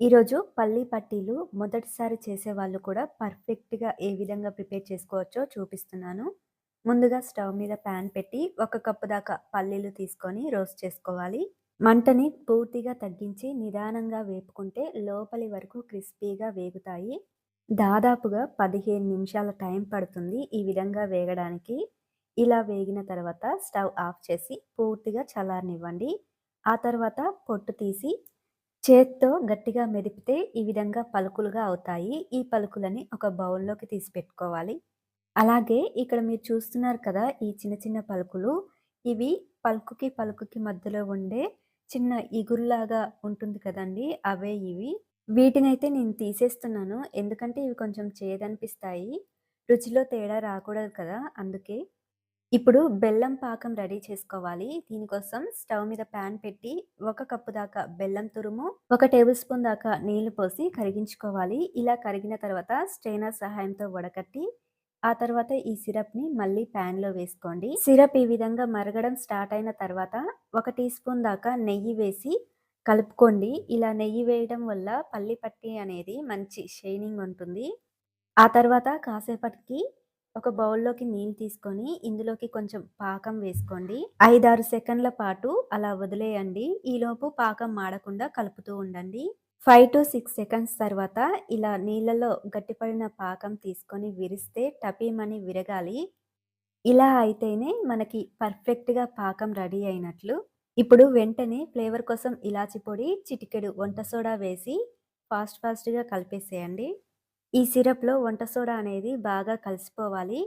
ఈరోజు పల్లీ పట్టీలు మొదటిసారి చేసేవాళ్ళు కూడా పర్ఫెక్ట్‌గా ఏ విధంగా ప్రిపేర్ చేసుకోవచ్చో చూపిస్తున్నాను. ముందుగా స్టవ్ మీద ప్యాన్ పెట్టి ఒక కప్పు దాకా పల్లీలు తీసుకొని రోస్ట్ చేసుకోవాలి. మంటని పూర్తిగా తగ్గించి నిదానంగా వేపుకుంటే లోపలి వరకు క్రిస్పీగా వేగుతాయి. దాదాపుగా 15 నిమిషాల టైం పడుతుంది ఈ విధంగా వేగడానికి. ఇలా వేగిన తర్వాత స్టవ్ ఆఫ్ చేసి పూర్తిగా చల్లారనివ్వండి. ఆ తర్వాత పొట్టు తీసి చేత్తో గట్టిగా మెదిపితే ఈ విధంగా పలుకులుగా అవుతాయి. ఈ పలుకులని ఒక బౌల్‌లోకి తీసి పెట్టుకోవాలి. అలాగే ఇక్కడ మీరు చూస్తున్నారు కదా! ఈ చిన్న చిన్న పలుకులు. ఇవి పలుకుకి, పలుకుకి మధ్యలో ఉండే చిన్న ఇగురులాగా ఉంటుంది కదండీ! అవే ఇవి. వీటినైతే నేను తీసేస్తున్నాను. ఎందుకంటే ఇవి కొంచెం చేదనిపిస్తాయి. రుచిలో తేడా రాకూడదు కదా! అందుకే. ఇప్పుడు బెల్లం పాకం రెడీ చేసుకోవాలి. దీనికోసం స్టవ్ మీద ప్యాన్ పెట్టి ఒక కప్పు దాకా బెల్లం తురుము, ఒక టేబుల్ స్పూన్ దాకా నీళ్ళు పోసి కరిగించుకోవాలి. ఇలా కరిగిన తర్వాత స్ట్రెయినర్ సహాయంతో వడకట్టి ఆ తర్వాత ఈ సిరప్‌ని మళ్ళీ ప్యాన్‌లో వేసుకోండి. సిరప్ ఈ విధంగా మరగడం స్టార్ట్ అయిన తర్వాత ఒక టీ స్పూన్ దాకా నెయ్యి వేసి కలుపుకోండి. ఇలా నెయ్యి వేయడం వల్ల పల్లి పట్టి అనేది మంచి షైనింగ్ ఉంటుంది. ఆ తర్వాత కాసేపటికి ఒక బౌల్‌లోకి నీళ్ళు తీసుకొని ఇందులోకి కొంచెం పాకం వేసుకోండి. ఐదారు సెకండ్ల పాటు అలా వదిలేయండి. ఈలోపు పాకం మాడకుండా కలుపుతూ ఉండండి. 5-6 సెకండ్స్ తర్వాత ఇలా నీళ్ళలో గట్టిపడిన పాకం తీసుకొని విరిస్తే టపీమని విరగాలి. ఇలా అయితేనే మనకి పర్ఫెక్ట్‌గా పాకం రెడీ అయినట్లు. ఇప్పుడు వెంటనే ఫ్లేవర్ కోసం ఇలాచి పొడి, చిటికెడు వంట సోడా వేసి ఫాస్ట్ ఫాస్ట్‌గా కలిపేసేయండి. ఈ సిరప్‌లో వంట సోడా అనేది బాగా కలిసిపోవాలి.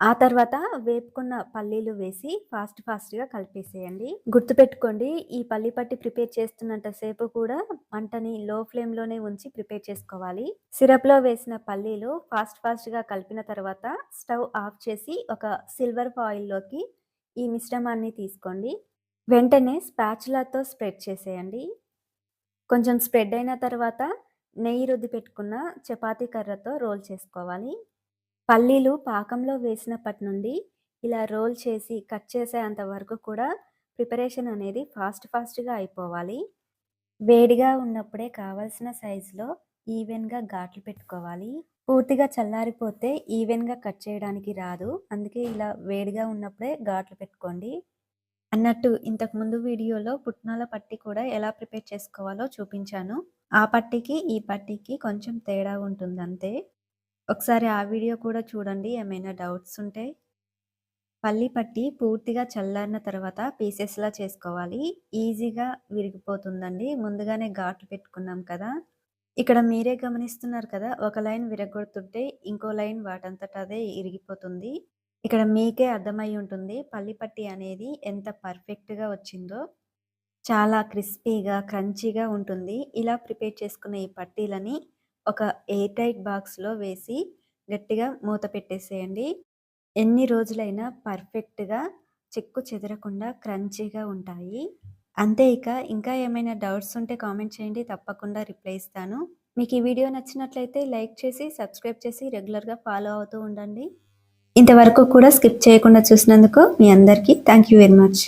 ఆ తర్వాత వేపుకున్న పల్లీలు వేసి ఫాస్ట్ ఫాస్ట్‌గా కలిపేసేయండి. గుర్తుపెట్టుకోండి ఈ పల్లి పట్టి ప్రిపేర్ చేస్తున్నంత సేపు కూడా మంటని లో ఫ్లేమ్‌లోనే ఉంచి ప్రిపేర్ చేసుకోవాలి. సిరప్‌లో వేసిన పల్లీలు ఫాస్ట్ ఫాస్ట్‌గా కలిపిన తర్వాత స్టవ్ ఆఫ్ చేసి ఒక సిల్వర్ ఫాయిల్‌లోకి ఈ మిశ్రమాన్ని తీసుకోండి. వెంటనే స్పాచులాతో స్ప్రెడ్ చేసేయండి. కొంచెం స్ప్రెడ్ అయిన తర్వాత నెయ్యి రుద్ది పెట్టుకున్న చపాతీ కర్రతో రోల్ చేసుకోవాలి. పల్లీలు పాకంలో వేసినప్పటి నుండి ఇలా రోల్ చేసి కట్ చేసేంత వరకు కూడా ప్రిపరేషన్ అనేది ఫాస్ట్ ఫాస్ట్‌గా అయిపోవాలి. వేడిగా ఉన్నప్పుడే కావాల్సిన సైజులో ఈవెన్‌గా ఘాట్లు పెట్టుకోవాలి. పూర్తిగా చల్లారిపోతే ఈవెన్‌గా కట్ చేయడానికి రాదు. అందుకే ఇలా వేడిగా ఉన్నప్పుడే ఘాట్లు పెట్టుకోండి. అన్నట్టు ఇంతకుముందు వీడియోలో పుట్నాల పట్టి కూడా ఎలా ప్రిపేర్ చేసుకోవాలో చూపించాను. ఆ పట్టీకి, ఈ పట్టీకి కొంచెం తేడా ఉంటుంది అంతే ఒకసారి ఆ వీడియో కూడా చూడండి ఏమైనా డౌట్స్ ఉంటే. పల్లి పట్టి పూర్తిగా చల్లారిన తర్వాత పీసెస్‌లా చేసుకోవాలి. ఈజీగా విరిగిపోతుందండి. ముందుగానే ఘాట్లు పెట్టుకున్నాం కదా! ఇక్కడ మీరే గమనిస్తున్నారు కదా! ఒక లైన్ విరగొడుతుంటే ఇంకో లైన్ వాటంతట అదే ఇరిగిపోతుంది. ఇక్కడ మీకే అర్థమై ఉంటుంది పల్లి పట్టి అనేది ఎంత పర్ఫెక్ట్‌గా వచ్చిందో. చాలా క్రిస్పీగా, క్రంచీగా ఉంటుంది. ఇలా ప్రిపేర్ చేసుకున్న ఈ పట్టీలని ఒక ఎయిర్ టైట్ బాక్స్‌లో వేసి గట్టిగా మూత పెట్టేసేయండి. ఎన్ని రోజులైనా పర్ఫెక్ట్‌గా చెక్కు చెదరకుండా క్రంచీగా ఉంటాయి. అంతే ఇక ఇంకా ఏమైనా డౌట్స్ ఉంటే కామెంట్ చేయండి. తప్పకుండా రిప్లై ఇస్తాను. మీకు ఈ వీడియో నచ్చినట్లయితే లైక్ చేసి, సబ్స్క్రైబ్ చేసి రెగ్యులర్‌గా ఫాలో అవుతూ ఉండండి. ఇంతవరకు కూడా స్కిప్ చేయకుండా చూసినందుకు మీ అందరికీ థ్యాంక్ యూ వెరీ మచ్.